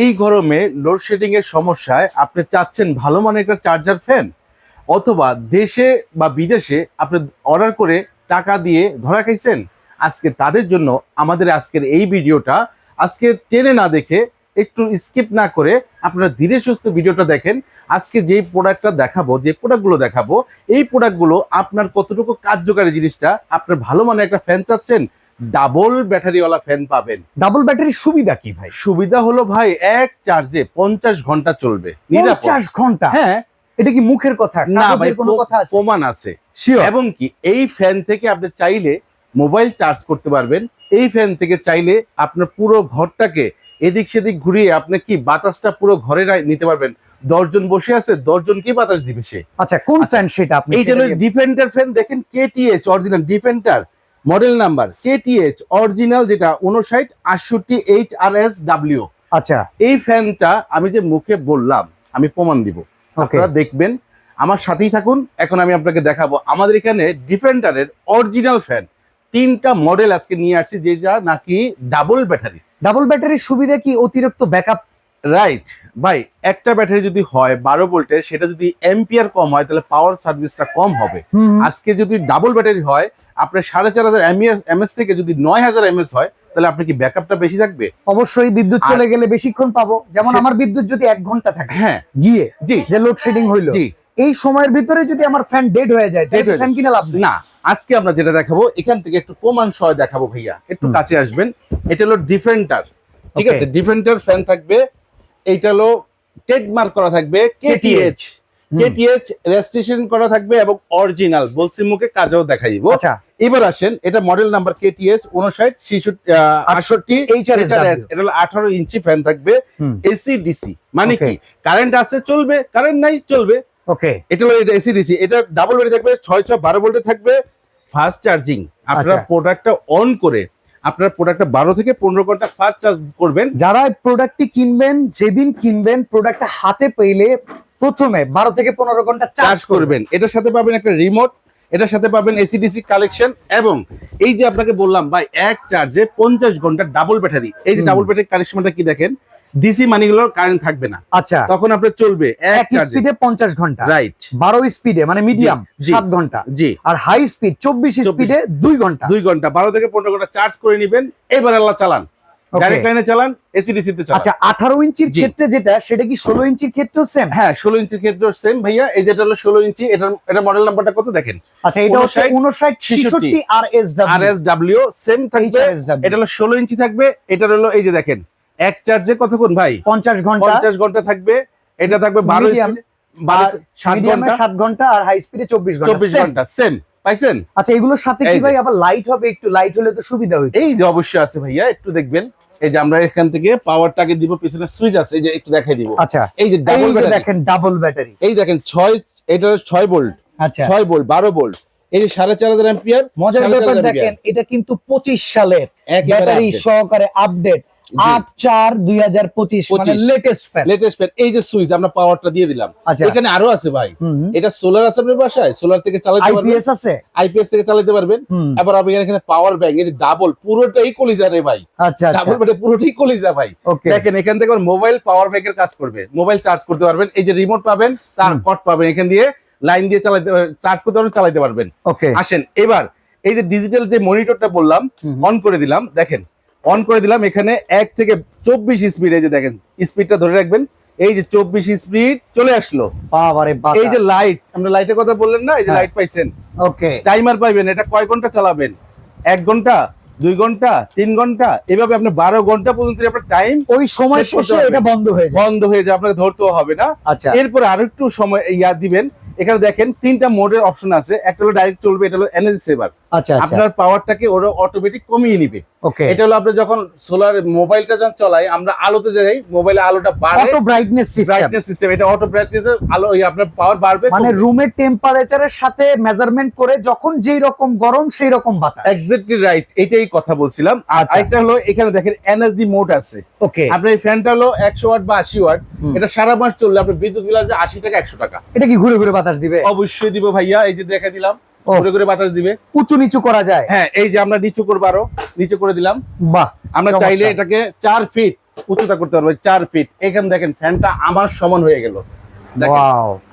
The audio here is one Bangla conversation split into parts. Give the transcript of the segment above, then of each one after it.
এই গরমে লোডশেডিং এর সমস্যায় আপনি চাচ্ছেন ভালো মানের একটা চার্জার ফ্যান অথবা দেশে বা বিদেশে আপনি অর্ডার করে টাকা দিয়ে ধরা খাইছেন? আজকে তাদের জন্য আমাদের আজকের এই ভিডিওটা। আজকে টেনে না দেখে একটু স্কিপ না করে আপনারা ধীরে সুস্থ ভিডিওটা দেখেন। আজকে যেই প্রোডাক্টটা দেখাবো, যে প্রোডাক্টগুলো দেখাবো, এই প্রোডাক্টগুলো আপনার কতটুকু কার্যকারী জিনিসটা, আপনার ভালো মানের একটা ফ্যান চাচ্ছেন? ডাবল ব্যাটারিওয়ালা ফ্যান পাবেন। ডাবল ব্যাটারির সুবিধা কি ভাই? সুবিধা হলো ভাই এক চার্জে পঞ্চাশ ঘণ্টা চলবে। পঞ্চাশ ঘণ্টা? হ্যাঁ। এটা কি মুখের কথা? না ভাই কোনো কথা আছে? প্রমাণ আছে। এবং কি এই ফ্যান থেকে আপনি চাইলে মোবাইল চার্জ করতে পারবেন। এই ফ্যান থেকে চাইলে আপনার পুরো ঘরটাকে এদিক সেদিক ঘুরিয়ে আপনি কি বাতাসটা পুরো ঘরে নিতে পারবেন। দশজন বসে আছে দশজন কি বাতাস দিবে সে। আচ্ছা কোন ফ্যান সেটা আপনি সেটা ডিফেন্ডার ফ্যান দেখেন KTH original Defender. Model number KTH original যেটা উনষাট আটষট্টি এইচ আর এস ডাব্লিউ আচ্ছা। এই ফ্যানটা আমি যে মুখে বললাম আমি প্রমাণ দিব। আপনারা দেখবেন আমার সাথেই থাকুন এখন আমি আপনাকে দেখাবো। আমাদের এখানে ডিফেন্ডারের অরিজিনাল ফ্যান তিনটা মডেল আজকে নিয়ে আসছি যেটা নাকি ডাবল ব্যাটারি ডাবল ব্যাটারির সুবিধা কি অতিরিক্ত ব্যাকআপ রাইট ভাই একটা ব্যাটারি যদি হয় বারো ভোল্টের সেটা যদি এম্পিয়ার কম হয় তাহলে পাওয়ার সার্ভিসটা কম হবে। আজকে যদি ডাবল ব্যাটারি হয় আপনার সাড়ে চার হাজার এমএস থেকে যদি নয় হাজার এমএস হয় তাহলে আপনি কি ব্যাকআপটা বেশি থাকবে? অবশ্যই বিদ্যুৎ চলে গেলে বেশিক্ষণ পাবো। যেমন আমার বিদ্যুৎ যদি এক ঘণ্টা থাকে হ্যাঁ। গিয়ে জি। যে লোডশেডিং হইল জি। এই সময়ের ভিতরে যদি আমার ফ্যান ডেড হয়ে যায় ফ্যান কিনে লাভ নেই। না আজকে আমরা যেটা দেখাবো এখান থেকে একটু প্রমাণ সহ দেখাবো ভাইয়া। একটু কাছে আসবেন। এটা হলো ডিফেন্টার ঠিক আছে? ডিফেন্টার ফ্যান থাকবে। এইটা হলো ট্রেডমার্ক করা থাকবে কেটিএইচ। কেটিএইচ রেজিস্ট্রেশন করা থাকবে এবং অরিজিনাল বলছি মুখে কাজেও দেখাই দিব আচ্ছা। এবার আসেন এটা মডেল নাম্বার কেটিএস উনষাট আটষট্টি HRSW এটা হলো আঠারো ইঞ্চি ফ্যান থাকবে এসি ডিসি মানে কি? কারেন্ট আছে চলবে কারেন্ট নাই চলবে। ওকে এটা হলো এটা এসি ডিসি এটা ডাবল ব্যাটারি থাকবে ছয় ছয় বারো ভোল্টে থাকবে ফাস্ট চার্জিং আপনারা। প্রোডাক্টটা অন করে আপনার প্রোডাক্টটা বারো থেকে পনেরো ঘণ্টা ফাস্ট চার্জ করবেন। যারা প্রোডাক্টটি কিনবেন যেদিন কিনবেন প্রোডাক্টটা হাতে পেলে প্রথমে বারো থেকে পনেরো ঘণ্টা চার্জ করবেন। এটার সাথে পাবেন একটা রিমোট এটার সাথে পাবেন এসি ডিসি কালেকশন এবং এই যে আপনাকে বললাম ভাই এক চার্জে পঞ্চাশ ঘণ্টা ডাবল ব্যাটারি এই যে ডাবল ব্যাটারি কানেকশনটা কি দেখেন? ডিসি মানিগুলোর কারেন্ট থাকবে না। আচ্ছা। তখন আপনার চলবে এক স্পিডে পঞ্চাশ ঘণ্টা। রাইট বারো স্পিডে মানে মিডিয়াম সাত ঘণ্টা। জি। আর হাই স্পিড চব্বিশ স্পিডে দুই ঘণ্টা। দুই ঘণ্টা। বারো থেকে পনেরো ঘণ্টা চার্জ করে নিবেন। এবার আল্লাহ চালান. ডাইরেক্ট লাইনে চালান এসি ডিসিতে চালান। আচ্ছা আঠারো ইঞ্চির ক্ষেত্রে যেটা সেটা কি ষোলো ইঞ্চির ক্ষেত্রেও সেম হ্যাঁ ষোলো ইঞ্চির ক্ষেত্রে সেম ভাইয়া। এই যেটা হলো ষোলো ইঞ্চি এটার এটা মডেল নাম্বারটা কত দেখেন? আচ্ছা এটা হচ্ছে 59, উনষাট ছিষট্টি আর S R S W same থাকবে। এটা হলো ষোলো ইঞ্চি থাকবে। এটা হলো এই যে দেখেন এক চার্জে কতক্ষণ ভাই? পঞ্চাশ ঘণ্টা। পঞ্চাশ ঘণ্টা থাকবে। এটা থাকবে বারো Medium, বারো সাত মিডিয়ামে ঘণ্টা। সাত ঘণ্টা আর হাই স্পিডে চব্বিশ ঘণ্টা। চব্বিশ Same। ঘণ্টা সেম পাইছেন? আচ্ছা এগুলোর সাথে কি ভাই আবার লাইট হবে একটু? লাইট হলে তো সুবিধা হইতো। এই যে অবশ্যই আছে ভাইয়া একটু দেখবেন। এই যে আমরা এখান থেকে পাওয়ারটাকে দিব পিছনে সুইচ আছে এই যে একটু দেখাই দিব। আচ্ছা এই যে ডাবল ব্যাটারি দেখেন ডাবল ব্যাটারি এই দেখেন 6 এটা হলো ছয় ভোল্ট আচ্ছা। 6 ভোল্ট বারো ভোল্ট এই যে সাড়ে চার হাজার অ্যাম্পিয়ার মজার ব্যাপার দেখেন এটা কিন্তু পঁচিশ সালের একেবারে ব্যাটারি সহকারে আপডেট। আট চার দুই হাজার পঁচিশ মানে লেটেস্ট ফ্যান লেটেস্ট ফ্যান এই যে সুইচ আমরা পাওয়ারটা দিয়ে দিলাম। আচ্ছা। এখানে আরও আছে ভাই। এটা সোলার আছে আপনার বাসায়? সোলার থেকে চালাতে আইপিএস আছে। আইপিএস থেকে চালাতে পারবেন। আবার আপনি এখানে পাওয়ার ব্যাংক এই যে ডাবল পুরোটাই কলিজা রে ভাই। আচ্ছা আচ্ছা। ডাবল ব্যাটারি পুরোটাই কলিজা ভাই। দেখেন এখান থেকে মোবাইল পাওয়ার ব্যাংকের কাজ করবে। মোবাইল চার্জ করতে পারবেন। এই যে রিমোট পাবেন তার কট পাবেন এখান দিয়ে। লাইন দিয়ে চালাতে চার্জ করতে পারবেন চালাতে পারবেন। ওকে আসেন এবার এই যে ডিজিটাল যে মনিটরটা বললাম। অন করে দিলাম দেখেন। অন করে দিলাম। এখানে এক থেকে চব্বিশ স্পিড এই যে দেখেন স্পিডটা ধরে রাখবেন। এই যে চব্বিশ স্পিড চলে আসলো। এই যে লাইট আমরা লাইটের কথা বললেন না? এই যে হ্যাঁ। লাইট পাইছেন। ওকে। টাইমার পাইবেন এটা কয় ঘণ্টা চালাবেন? এক ঘণ্টা দুই ঘণ্টা তিন ঘণ্টা? এভাবে আপনি বারো ঘণ্টা পর্যন্ত আপনার টাইম ওই সময় শেষে এটা বন্ধ হয়ে যায়। বন্ধ হয়ে যায় আপনাকে ধরতেও হবে না। আচ্ছা। এরপরে আরও একটু সময় ইয়া দিবেন। এখানে দেখেন তিনটা মোডের অপশন আছে। একটা হলো ডাইরেক্ট চলবে এটা হলো এনার্জি সেভার আচ্ছা আচ্ছা। আপনার পাওয়ারটাকে ওরা অটোমেটিক কমিয়ে নিবে। ওকে এটা হলো আপনি যখন সোলার মোবাইলটা যখন চলাই আমরা আলোতে যাই মোবাইলে আলোটা বাড়ে। Auto brightness system brightness system এটা অটো ব্রাইটনেস আলো এই আপনার পাওয়ার বাড়বে মানে রুমের টেম্পারেচারের সাথে মেজারমেন্ট করে যখন যেই রকম গরম সেই রকম বাতাস। এক্স্যাক্টলি রাইট এটাই কথা বলছিলাম। আর আচ্ছা। আরেকটা হলো এখানে দেখেন এনার্জি মোড আছে। ওকে আপনার এই ফ্যানটা হলো একশো ওয়াট বা আশি ওয়াট। এটা সারা মাস চললে আপনার বিদ্যুৎ বিল আসবে আশি টাকা একশো টাকা। এটা কি ঘুরে ঘুরে বাতাস দিবে? অবশ্যই দিব ভাইয়া এই যে দেখা দিলাম। করে করে বাতাস দিবে। উঁচু নিচু করা যায়। হ্যাঁ এই যে আমরা নিচু করব আরও নিচু করে দিলাম। বাহ আমরা। চাইলে এটাকে চার ফিট উচ্চতা করতে পারব চার ফিট। এখানে দেখেন ফ্যানটা আমার সমান হয়ে গেল।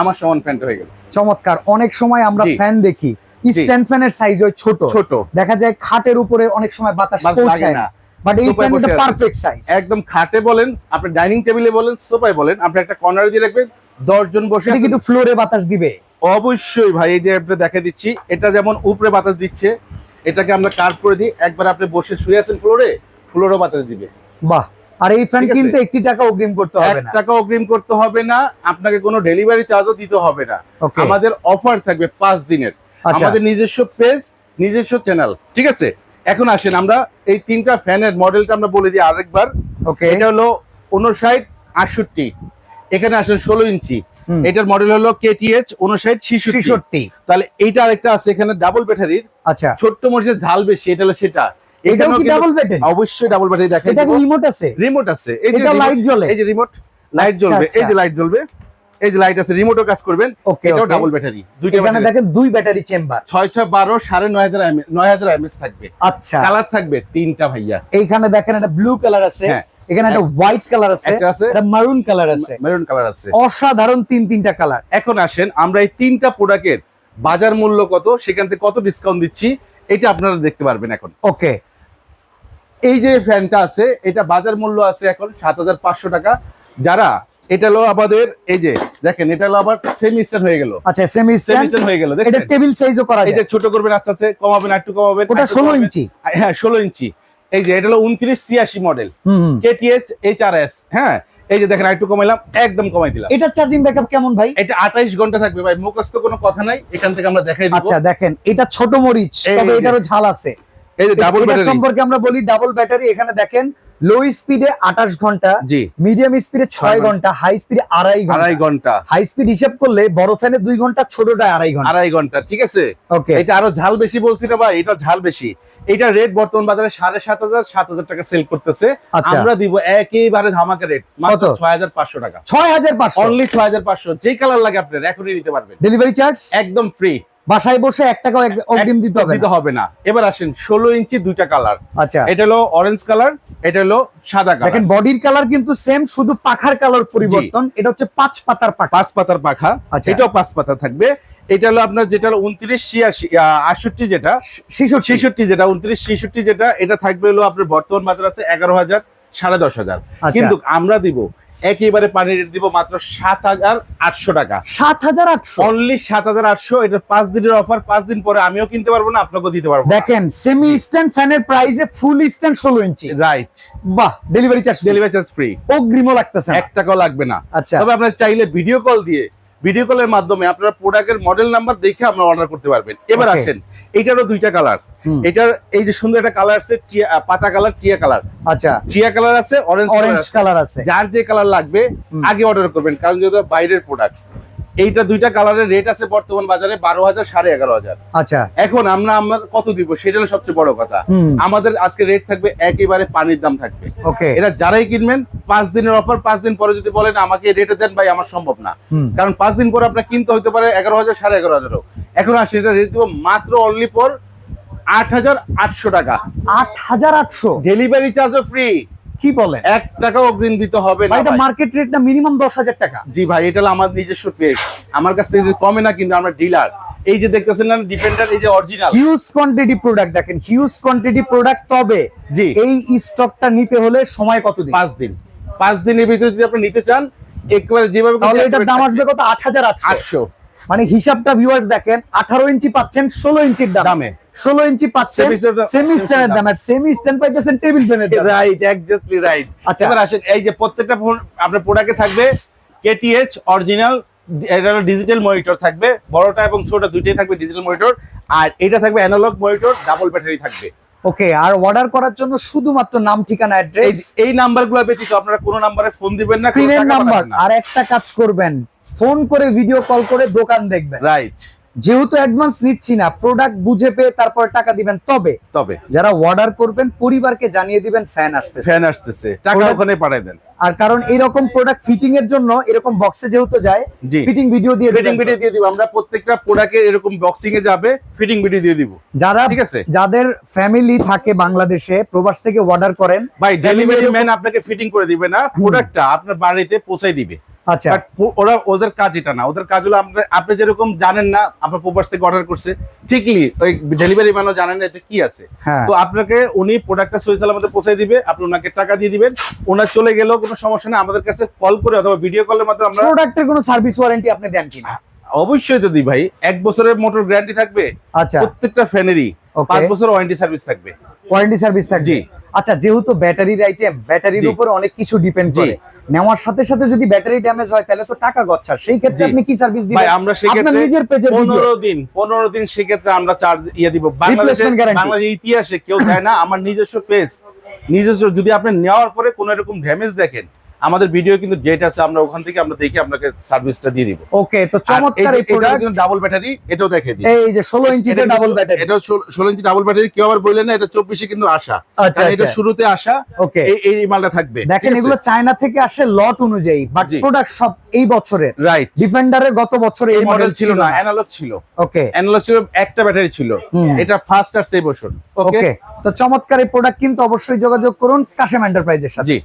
আমার সমান ফ্যানটা হয়ে গেল। চমৎকার। অনেক সময় আমরা ফ্যান দেখি স্ট্যান্ড ফ্যানের সাইজ হয় ছোট। ছোট। দেখা যায় খাটের উপরে অনেক সময় বাতাস পৌঁছায় না। বাট এই ফ্যানটা পারফেক্ট সাইজ একদম খাটে বলেন আপনি ডাইনিং টেবিলে বলেন সোফায় বলেন আপনি একটা কর্নারে দিয়ে রাখবেন দশ জন বসে এটা কিন্তু ফ্লোরে বাতাস দিবে। অবশ্যই ভাই এই যে আপনি দেখে দিচ্ছি এটা যেমন উপরে বাতাস দিচ্ছে এটাকে আমরা কাট করে দিই। একবার আপনি বসে শুয়ে আছেন ফ্লোরে ফ্লোরও বাতাস দিবে। বাহ আর এই ফ্যান কিনতে একটি টাকা অগ্রিম করতে হবে না। টাকা অগ্রিম করতে হবে না আপনাকে কোনো ডেলিভারি চার্জও দিতে হবে না। আমাদের অফার থাকবে পাঁচ দিনের। আচ্ছা। আমাদের নিজস্ব পেজ নিজস্ব চ্যানেল ঠিক আছে? এখন আসেন আমরা এই তিনটা ফ্যানের মডেলটা আমরা বলে দিই আরেকবার। ওকে এটা হলো উনষাট আটষট্টি। এখানে আসেন ষোলো ইঞ্চি। এটার মডেল হলো কেটিএচ উনষাট ছেষট্টি। তাহলে এইটা আরেকটা আছে এখানে ডাবল ব্যাটারির আচ্ছা। ছোট্ট মরিচের ঝাল বেশি এটা হলো সেটা। এটাও কি ডাবল ব্যাটারি অবশ্যই ডাবল ব্যাটারি দেখেন এটা রিমোট আছে? রিমোট আছে। এই যে এটা লাইট জ্বলে। এই যে রিমোট লাইট আচ্ছা, জ্বলবে। এই আচ্ছা। যে লাইট জ্বলবে এই যে লাইট আছে রিমোটও কাজ করবেন। ওকে এটাও ডাবল ব্যাটারি দুইটা এখানে দেখেন দুই ব্যাটারি চেম্বার ছয় ছয় বারো সাড়ে নয় হাজার নয় হাজার এমএস থাকবে। আচ্ছা। কালার থাকবে তিনটা ভাইয়া। এইখানে দেখেন একটা ব্লু কালার আছে। হ্যাঁ। এখানে একটা হোয়াইট কালার আছে একটা মারুন কালার আছে। মেরুন কালার আছে। অসাধারণ তিন তিনটা কালার এখন আসেন আমরা এই তিনটা প্রোডাক্টের বাজার মূল্য কত সেখান থেকে কত ডিসকাউন্ট দিচ্ছি এটা আপনারা দেখতে পারবেন এখন। ওকে এই যে ফ্যানটা আছে এটা বাজার মূল্য আছে এখন সাত হাজার পাঁচশো টাকা। যারা এটা হলো আমাদের এই যে দেখেন এটা হলো আবার সেমি স্টার হয়ে গেল। আচ্ছা সেমি স্টার হয়ে গেল এটা দেখছেন? টেবিল সাইজও করা যায়। ছোট করবেন আস্তে আস্তে কমাবেন একটু কমাবেন ওটা আরেকটু ষোলো কমাবেন। ইঞ্চি। হ্যাঁ ষোলো ইঞ্চি। এই যে এটা হলো উনত্রিশ ছিয়াশি model. KTS H R S হ্যাঁ? এই যে দেখেন একটু কমাইলাম একদম কমাই দিলাম। এটার চার্জিং ব্যাকআপ কেমন ভাই? এটা আঠাইশ ঘণ্টা থাকবে ভাই মুখস্থ কোনো কথা নাই এখান থেকে আমরা দেখাই দিব। আচ্ছা দেখেন এটা ছোট মরিচ তবে এটারও ঝাল আছে। এই যে ডাবল এটা ব্যাটারি সম্পর্কে আমরা বলি ডাবল ব্যাটারি এখানে দেখেন লো স্পিডে আঠাশ ঘণ্টা জি। মিডিয়াম স্পিডে ছয় ছয় ঘণ্টা। হাই স্পিডে আড়াই আড়াই ঘণ্টা। ঘণ্টা। হাই স্পিড হিসাব করলে বড় ফ্যানে দুই ঘণ্টা ছোটটা আড়াই ঘণ্টা। আড়াই ঘণ্টা ঠিক আছে? ওকে এটা আরও ঝাল বেশি বলছি না ভাই এটা ঝাল বেশি। এটা রেট বর্তমান বাজারে সাড়ে সাত হাজার সাত হাজার টাকা সেল করতেছে। আচ্ছা। আমরা দিব একেবারে ধামাকা রেট মাত্র ছয় হাজার পাঁচশো টাকা। ছয় হাজার পাঁচশো? অনলি ছয় হাজার পাঁচশো। যে কালার লাগে আপনার এখনই নিতে পারবেন। ডেলিভারি চার্জ একদম ফ্রি বাসায় বসে এক টাকাও অগ্রিম দিতে হবে দিতে হবে না। এবার আসেন ষোলো ইঞ্চি দুইটা কালার। আচ্ছা। এটা হলো অরেঞ্জ কালার এটা হলো সাদা কালার দেখেন বডির কালার কিন্তু সেম শুধু পাখার কালার পরিবর্তন। এটা হচ্ছে পাঁচ পাতার পাখা। পাঁচ পাতার পাখা। আচ্ছা। এটাও পাঁচ পাতা থাকবে। এটা হলো আপনার যেটা হলো উনত্রিশ ছিয়াশি আটষট্টি যেটা। ছেষট্টি যেটা উনত্রিশ ছেষট্টি যেটা এটা থাকবে হলো আপনার বর্তমান বাজার আছে এগারো হাজার সাড়ে দশ হাজার। আচ্ছা। কিন্তু আমরা দিব একেবারে পানি রেট দিব মাত্র সাত হাজার আটশো টাকা। সাত হাজার আটশো? অনলি সাত হাজার আটশো এটা পাঁচ দিনের অফার পাঁচ দিন পরে আমিও কিনতে পারব না আপনাকেও দিতে পারব দেখেন সেমি স্ট্যান্ড ফ্যানের প্রাইসে ফুল স্ট্যান্ড ষোলো ইঞ্চি রাইট বাহ delivery charge delivery charge free অগ্রিমও লাগতেছে। এক টাকাও লাগবে না। আচ্ছা। তবে আপনার চাইলে ভিডিও কল দিয়ে ভিডিও কলের মাধ্যমে আপনার প্রোডাক্টের মডেল নাম্বার দেখে আপনারা অর্ডার করতে পারবেন। এবার. আসেন এটারও দুইটা কালার। এটার এই যে সুন্দর একটা কালার আছে টিয়া- পাতা কালার টিয়া কালার আচ্ছা। টিয়া কালার আছে অরেঞ্জ অরেঞ্জ কালার আছে। যার যে কালার লাগবে আগে অর্ডার করবেন কারণ যেহেতু বাইরের প্রোডাক্ট এইটা দুইটা কালারের রেট আছে বর্তমান বাজারে বারো হাজার সাড়ে এগারো হাজার। আচ্ছা। এখন আমরা আমরা কত দিব সেটা হলো সবচেয়ে বড় কথা। আমাদের আজকে রেট থাকবে একেবারে পানির দাম থাকবে। ওকে। এটা যারাই কিনবেন পাঁচ দিনের অফার পাঁচ দিন পরে যদি বলেন আমাকে রেটে দেন ভাই আমার সম্ভব না। কারণ পাঁচ দিন পরে আপনার কিনতে হতে পারে এগারো হাজার সাড়ে এগারো হাজারও। এখন আর সেটা রেট দিব মাত্র অনলি পর আট হাজার আটশো টাকা। আট হাজার আটশো? ডেলিভারি চার্জও ফ্রি কি বলেন? এক টাকা অগ্রিম দিতে হবে না ভাই, এটা মার্কেট রেট না মিনিমাম দশ হাজার টাকা? জি ভাই এটা হলো আমার নিজস্ব পেজ আমার কাছ থেকে যদি কমে না কিন্তু আমরা ডিলার এই যে দেখতেছেন না ডিপেন্ডার এই যে অরিজিনাল হিউজ কোয়ান্টিটি প্রোডাক্ট দেখেন। হিউজ কোয়ান্টিটি প্রোডাক্ট তবে এই স্টকটা নিতে হলে সময় কতদিন পাঁচ দিন। পাঁচ দিনের ভিতরে যদি আপনি নিতে চান একেবারে যেভাবে তাহলে এটার দাম আসবে কত? আট হাজার আটশো। মানে হিসাবটা ভিউয়ার্স দেখেন আঠারো ইঞ্চি পাচ্ছেন ষোলো ইঞ্চির দাম। ষোলো ইঞ্চি পাচ্ছেন সেমি স্ট্যান্ডের দাম। আর সেমি স্ট্যান্ড পাইতেছেন টেবিল ফ্যানের দাম। রাইট এক্স্যাক্টলি রাইট আচ্ছা। এবার আসেন এই যে প্রত্যেকটা ফোন আপনার প্রোডাক্টে থাকবে কেটিএইচ অরিজিনাল এটা হলো ডিজিটাল মনিটর থাকবে বড়টা এবং ছোট দুইটাই থাকবে ডিজিটাল মনিটর আর এটা থাকবে অ্যানালগ মনিটর ডাবল ব্যাটারি থাকবে। ওকে আর অর্ডার করার জন্য শুধুমাত্র নাম ঠিকানা এই অ্যাড্রেস এই নাম্বারগুলো ব্যতীত আপনারা কোনো নাম্বারে ফোন দিবেন না স্ক্রিনের নাম্বার আর একটা কাজ করবেন ফোন করে ভিডিও কল করে দোকান দেখবেন। রাইট যেহেতু অ্যাডভান্স নিচ্ছি না প্রোডাক্ট বুঝে পেয়ে তারপর টাকা দিবেন। তবে তবে। যারা অর্ডার করবেন পরিবারকে জানিয়ে দিবেন ফ্যান আসতেছে। ফ্যান আসতেছে। টাকা ওখানে পাঠিয়ে দেন। আর কারণ এরকম প্রোডাক্ট ফিটিং এর জন্য এরকম বক্সে যেহেতু যায় ফিটিং ভিডিও দিয়ে ফিটিং ভিডিও দিয়ে দিব। আমরা প্রত্যেকটা প্রোডাক্টের এরকম বক্সিং এ যাবে ফিটিং ভিডিও দিয়ে দিব। যারা ঠিক আছে? যাদের ফ্যামিলি থাকে বাংলাদেশে প্রবাস থেকে অর্ডার করেন ভাই ডেলিভারি ম্যান আপনাকে ফিটিং করে দিবে না প্রোডাক্টটা আপনার বাড়িতে পৌঁছে দিবে। আচ্ছা। ওরা ওদের কাজ এটা না। ওদের কাজ হলো আপনি যেরকম জানেন না আপনার প্রবাস থেকে অর্ডার করছে ঠিকই ওই ডেলিভারি ম্যানও জানেন না কি আছে। হ্যাঁ। তো আপনাকে উনি প্রোডাক্টটা পৌঁছে দিবে আপনি ওনাকে টাকা দিয়ে দিবেন ওনার চলে গেলেও কোনো সমস্যা নেই আমাদের কাছে কল করে অথবা ভিডিও কলের মাধ্যমে আমরা প্রোডাক্টের কোনো সার্ভিস ওয়ারেন্টি আপনি দেন কিনা? অবশ্যই তো দিই ভাই। এক বছরের মোটর গ্যারান্টি থাকবে। আচ্ছা। প্রত্যেকটা ফ্যানেরই পাঁচ বছর ওয়ারেন্টি সার্ভিস থাকবে। ওয়ারেন্টি সার্ভিস থাকবে। জি। আচ্ছা যেহেতু ব্যাটারির আইটেম ব্যাটারির উপর অনেক কিছু ডিপেন্ড করে। নেওয়ার সাথে সাথে যদি ব্যাটারি ড্যামেজ হয় তাহলে তো টাকা গচ্ছা সেই ক্ষেত্রে আপনি কি সার্ভিস ভাই দিবেন? আমরা সেই সেক্ষেত্রে নিজের ভিডিও পনেরো দিন পনেরো দিন সেক্ষেত্রে আমরা চার্জ ইয়ে দিব। বাংলাদেশের বাংলাদেশের ইতিহাসে কেউ দেয় না। আমার নিজস্ব পেজ নিজস্ব যদি আপনি নেওয়ার পরে কোনো এরকম ড্যামেজ দেখেন আমাদের ভিডিও কিন্তু ডেট আছে আমরা ওখান থেকে আমরা দেখে আপনাকে সার্ভিসটা দিয়ে দিব। ওকে তো চমৎকার এই প্রোডাক্ট কিন্তু ডাবল ব্যাটারি এটাও দেখে দিই। এই যে ষোলো ইঞ্চিতে ডাবল ব্যাটারি এটা ষোলো ইঞ্চি ডাবল ব্যাটারি কেউ আবার বললেন না এটা চব্বিশে কিন্তু আসা। আচ্ছা এটা আচ্ছা। শুরুতে আসা ওকে এই এই মালটা থাকবে। দেখেন এগুলো চায়না থেকে আসে লট অনুযায়ী বাট। প্রোডাক্ট সব এই বছরের। রাইট ডিফেন্ডারের গত বছরে এই মডেল ছিল না অ্যানালগ ছিল। ওকে অ্যানালগ ছিল একটা ব্যাটারি ছিল। এটা ফার্স্ট আর বছর ওকে ওকে তো চমৎকার এই প্রোডাক্ট কিন্তু অবশ্যই যোগাযোগ করুন কাশেম এন্টারপ্রাইজের সাথে। জি।